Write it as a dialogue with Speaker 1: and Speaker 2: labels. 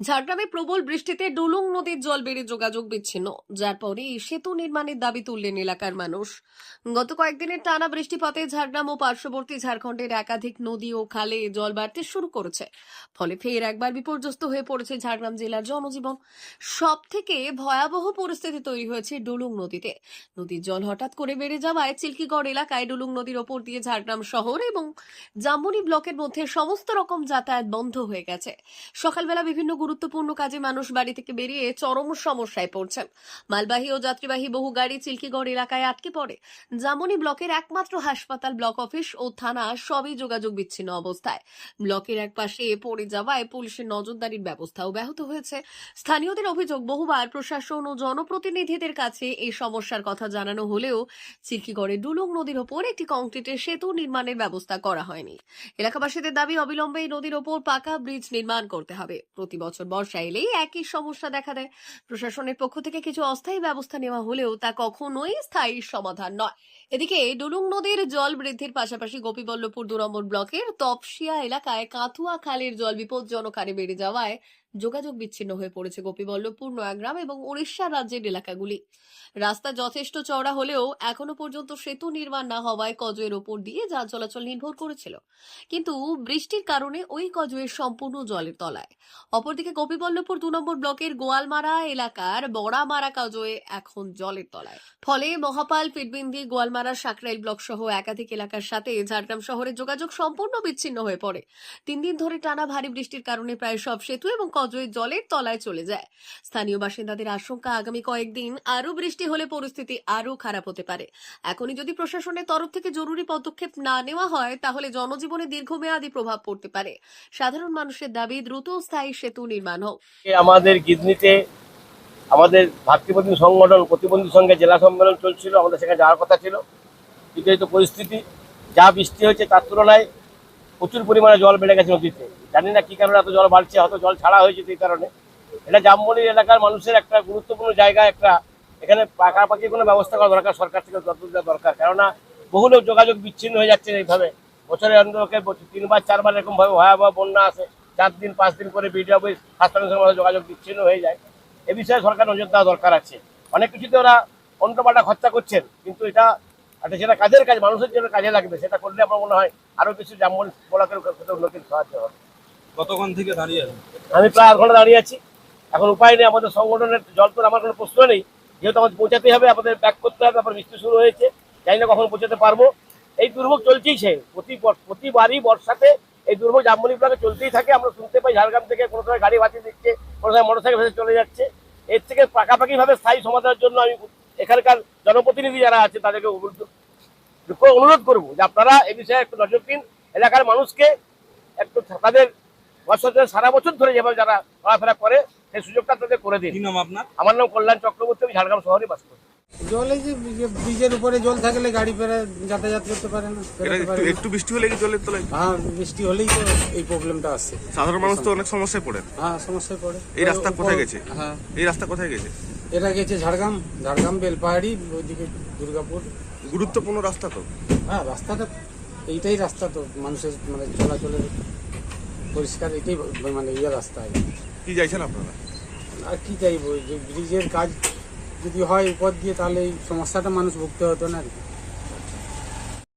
Speaker 1: ঝাড়গ্রামে প্রবল বৃষ্টিতে ডুলুং নদীর জল বেড়ে যোগাযোগ বিচ্ছিন্ন, যার পরে সেতু নির্মাণের দাবি তুললেন এলাকার মানুষ। গত কয়েকদিনের টানা বৃষ্টিপাতে ঝাড়গ্রাম ও পার্শ্ববর্তী ঝাড়খণ্ডের একাধিক নদী ও খালে জল বাড়তে শুরু করেছে। ফলে ফের একবার বিপর্যস্ত হয়ে পড়েছে ঝাড়গ্রাম জেলার জনজীবন। সব থেকে ভয়াবহ পরিস্থিতি তৈরি হয়েছে ডুলুং নদীতে। নদীর জল হঠাৎ করে বেড়ে যাওয়ায় চিল্কিগড় এলাকায় ডুলুং নদীর ওপর দিয়ে ঝাড়গ্রাম শহর এবং জামুনি ব্লকের মধ্যে সমস্ত রকম যাতায়াত বন্ধ হয়ে গেছে। সকালবেলা বিভিন্ন গুরুত্বপূর্ণ কাজে মানুষ বাড়ি থেকে বেরিয়ে চরম সমস্যায় পড়ছেন। মালবাহী ও যাত্রীবাহী বহু গাড়ি চিল্কিগড় এলাকায় আটকে পড়ে। জামুনি ব্লকের একমাত্র হাসপাতাল, ব্লক অফিস ও থানা সবই যোগাযোগ বিচ্ছিন্ন অবস্থায়। ব্লকের এক পাশে পড়ে যাওয়ায় পুলিশের নজরদারির ব্যবস্থাও ব্যাহত হয়েছে। স্থানীয়দের অভিযোগ, বহুবার প্রশাসন ও জনপ্রতিনিধিদের কাছে এই সমস্যার কথা জানানো হলেও চিল্কিগড়ে ডুলুং নদীর ওপর একটি কংক্রিটের সেতু নির্মাণের ব্যবস্থা করা হয়নি। এলাকাবাসীদের দাবি, অবিলম্বে এই নদীর ওপর পাকা ব্রিজ নির্মাণ করতে হবে। প্রতি বছর বর্ষা এলেই একই সমস্যা দেখা দেয়। প্রশাসনের পক্ষ থেকে কিছু অস্থায়ী ব্যবস্থা নেওয়া হলেও তা কখনোই স্থায়ী সমাধান নয়। এদিকে ডুলুং নদীর জল বৃদ্ধির পাশাপাশি গোপীবল্লভপুর দু নম্বর ব্লকের তপসিয়া এলাকায় কাথুয়া খালের জল বিপজ্জনক হারে বেড়ে যাওয়ায় যোগাযোগ বিচ্ছিন্ন হয়ে পড়েছে গোপীবল্লভপুর, নয়াগ্রাম এবং উড়িষ্যা রাজ্যের এলাকাগুলি। রাস্তা যথেষ্ট চওড়া হলেও এখনও পর্যন্ত সেতু নির্মাণ না হওয়ায় কজয়ের ওপর দিয়ে যান চলাচল নির্ভর করেছিল। কিন্তু বৃষ্টির কারণে ওই কজয়ের সম্পূর্ণ জলের তলায়। অপরদিকে গোপীবল্লভপুর দু নম্বর ব্লকের গোয়ালমারা এলাকার বড়ামারা কাজয়ে এখন জলের তলায়। ফলে মহাপাল, পিটবিন্দি, গোয়ালমারা, সাকরাইল ব্লক সহ একাধিক এলাকার সাথে ঝাড়গ্রাম শহরের যোগাযোগ সম্পূর্ণ বিচ্ছিন্ন হয়ে পড়ে। তিন দিন ধরে টানা ভারী বৃষ্টির কারণে প্রায় সব সেতু এবং কজয়ে জলের তলায় চলে যায়। স্থানীয় বাসিন্দাদের আশঙ্কা, আগামী কয়েকদিন আরও বৃষ্টি হলে পরিস্থিতি আরও খারাপ হতে পারে। এখনই যদি প্রশাসনের তরফ থেকে জরুরি পদক্ষেপ না নেওয়া হয়, তাহলে জনজীবনে দীর্ঘমেয়াদী প্রভাব পড়তে পারে। সাধারণ মানুষের দাবি, দ্রুত স্থায়ী সেতু নির্মাণ হোক।
Speaker 2: আমাদের গিজনিতে আমাদের ভাতৃপ্রতিম সংগঠন, প্রতিবন্ধী সঙ্গে জেলা সম্মেলন চলছিল, আমাদের সেখানে যাওয়ার কথা ছিল। কিন্তু এই তো পরিস্থিতি, যা বৃষ্টি হয়েছে তার তুলনায় প্রচুর পরিমাণে জল বেড়ে গেছে নদীতে। জানি না কি কারণে এত জল বাড়ছে, হয়তো জল ছাড়া হয়েছে এই কারণে। এটা জামবনি এলাকার মানুষের একটা গুরুত্বপূর্ণ জায়গা, একটা এখানে পাকাপাকি কোনো ব্যবস্থা করা দরকার, সরকার থেকে দরকার। কেননা বহু লোক যোগাযোগ বিচ্ছিন্ন হয়ে যাচ্ছে এইভাবে। বছরে অন্তকে তিনবার, চারবার এরকম ভাবে ভয়াবহ বন্যা আসে। চার দিন, পাঁচ দিন করে বিডিও অফিস হাসপাতালের সঙ্গে যোগাযোগ বিচ্ছিন্ন হয়ে যায়। এ বিষয়ে সরকার নজর দেওয়া দরকার আছে। অনেক কিছুতে ওরা অন্যপাল্টা খরচা করছেন, কিন্তু এটা একটা সেটা কাজের কাজ মানুষের জন্য কাজে লাগবে সেটা করলে আমার মনে হয় আরও কিছু জামবন বলাকের উন্নতির সাহায্য হবে।
Speaker 3: কতক্ষণ থেকে দাঁড়িয়ে আছেন?
Speaker 2: আমি প্রায় আধ ঘণ্টা দাঁড়িয়ে আছি। এখন উপায় নেই আমাদের সংগঠনের জল তো আমার কোনো প্রশ্ন নেই। যেহেতু আমাদের পৌঁছাতে হবে আমাদের ব্যাক করতে হবে তারপর বৃষ্টি শুরু হয়েছে। জানি না কখন পৌঁছাতে পারব। এই দুর্ভোগ চলছেই সে প্রতি বর- প্রতিবারই বর্ষাতে এই দুর্ভোগ জামমনি ব্লকে চলতেই থাকে। আমরা শুনতে পাই ঝাড়গ্রাম থেকে কোনো সময় গাড়ি বাঁচিয়ে দিচ্ছে কোনো সময় মোটর সাইকেল ভেসে চলে যাচ্ছে। এর থেকে পাকাপাকি ভাবে স্থায়ী সমাধানের জন্য আমি এখানকার জনপ্রতিনিধি যারা আছে তাদেরকে অনুরোধ- অনুরোধ করব যে আপনারা এই বিষয়ে একটু নজর দিন। এলাকার মানুষকে একটু তাদের বছর সারা বছর ধরে যেভাবে যারা চলাফেরা করে সেই সুযোগটা তাদের করে দিন।
Speaker 3: কি আপনার?
Speaker 2: আমার নাম কল্যাণ চক্রবর্তী আমি ঝাড়গ্রাম শহরে বাস করি।
Speaker 4: জল যে ব্রিজের উপরে জল থাকলে গাড়ি পেরে যাতায়াত করতে পারে না
Speaker 5: একটু
Speaker 4: পারে না।
Speaker 5: একটু বৃষ্টি হলে কি জলের তলায়?
Speaker 4: হ্যাঁ বৃষ্টি হলেই তো এই প্রবলেমটা আসছে
Speaker 5: সাধারণ মানুষ তো অনেক সমস্যায় পড়ে
Speaker 4: হ্যাঁ সমস্যায় পড়ে।
Speaker 5: এই রাস্তা কোথায় গেছে?
Speaker 4: হ্যাঁ।
Speaker 5: এই রাস্তা কোথায় গেছে?
Speaker 4: এটা গেছে ঝাড়গ্রাম ঝাড়গ্রাম বেলপাহাড়ি ওইদিকে দুর্গাপুর।
Speaker 5: গুরুত্বপূর্ণ রাস্তা তো?
Speaker 4: হ্যাঁ রাস্তাটা এইটাই রাস্তা তো মানুষের মানে চলাচলের পরিষ্কার এটাই মানে ইয়ে রাস্তা। কি
Speaker 5: চাইছেন আপনারা?
Speaker 4: আর কি চাইব যে ব্রিজের কাজ যদি হয় উপর দিয়ে তাহলে এই সমস্যাটা মানুষ ভুগতে হতো না আর কি।